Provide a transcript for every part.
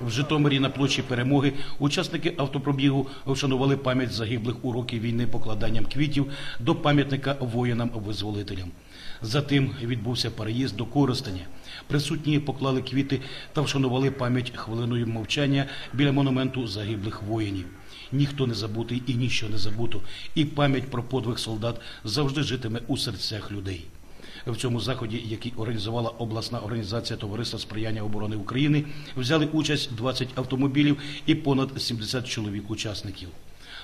В Житомирі на площі перемоги учасники автопробігу вшанували пам'ять загиблих у роки війни покладанням квітів до пам'ятника воїнам-визволителям. Затим відбувся переїзд до Коростеня. Присутні поклали квіти та вшанували пам'ять хвилиною мовчання біля монументу загиблих воїнів. Ніхто не забутий і ніщо не забуто, і пам'ять про подвиг солдат завжди житиме у серцях людей. В цьому заході, який організувала обласна організація Товариства сприяння оборони України, взяли участь 20 автомобілів і понад 70 чоловік-учасників.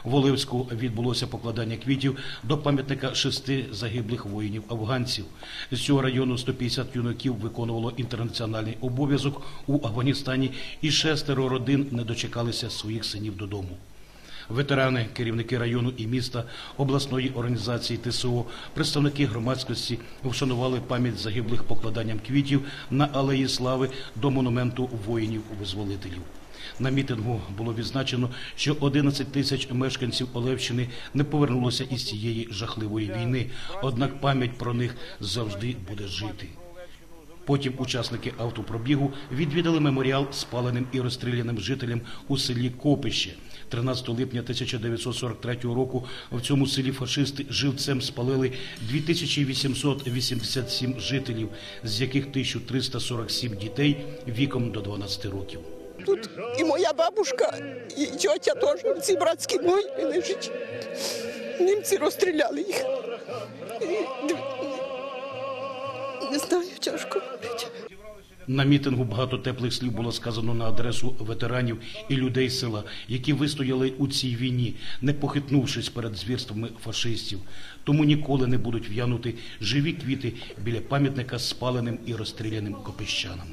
В Оливську відбулося покладання квітів до пам'ятника шести загиблих воїнів афганців. З цього району 150 юнаків виконувало інтернаціональний обов'язок у Афганістані, і шестеро родин не дочекалися своїх синів додому. Ветерани, керівники району і міста, обласної організації ТСО, представники громадськості вшанували пам'ять загиблих покладанням квітів на алеї слави до монументу воїнів-визволителів. На мітингу було відзначено, що 11 тисяч мешканців Олевщини не повернулося із цієї жахливої війни, однак пам'ять про них завжди буде жити. Потім учасники автопробігу відвідали меморіал спаленим і розстріляним жителям у селі Копище. 13 липня 1943 року в цьому селі фашисти живцем спалили 2887 жителів, з яких 1347 дітей віком до 12 років. Тут і моя бабушка, і тьотя теж. Ці братські мої лежать. Німці розстріляли їх. Не знаю, тяжко. говорити. На мітингу багато теплих слів було сказано на адресу ветеранів і людей села, які вистояли у цій війні, не похитнувшись перед звірствами фашистів. Тому ніколи не будуть в'янути живі квіти біля пам'ятника спаленим і розстріляним копищанам.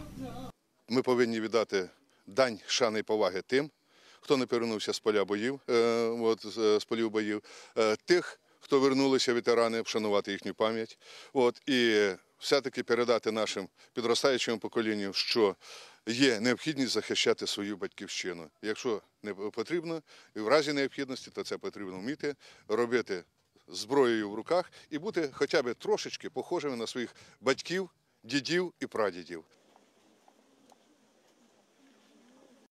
Ми повинні віддати дань шани і поваги тим, хто не повернувся з поля боїв, е, от, з- з полів боїв, е, тих, хто вернулися ветерани, вшанувати їхню пам'ять. От, і все-таки передати нашим підростаючому поколінню, що є необхідність захищати свою батьківщину. Якщо не потрібно, і в разі необхідності, то це потрібно вміти робити зброєю в руках і бути хоча б трошечки похожими на своїх батьків, дідів і прадідів.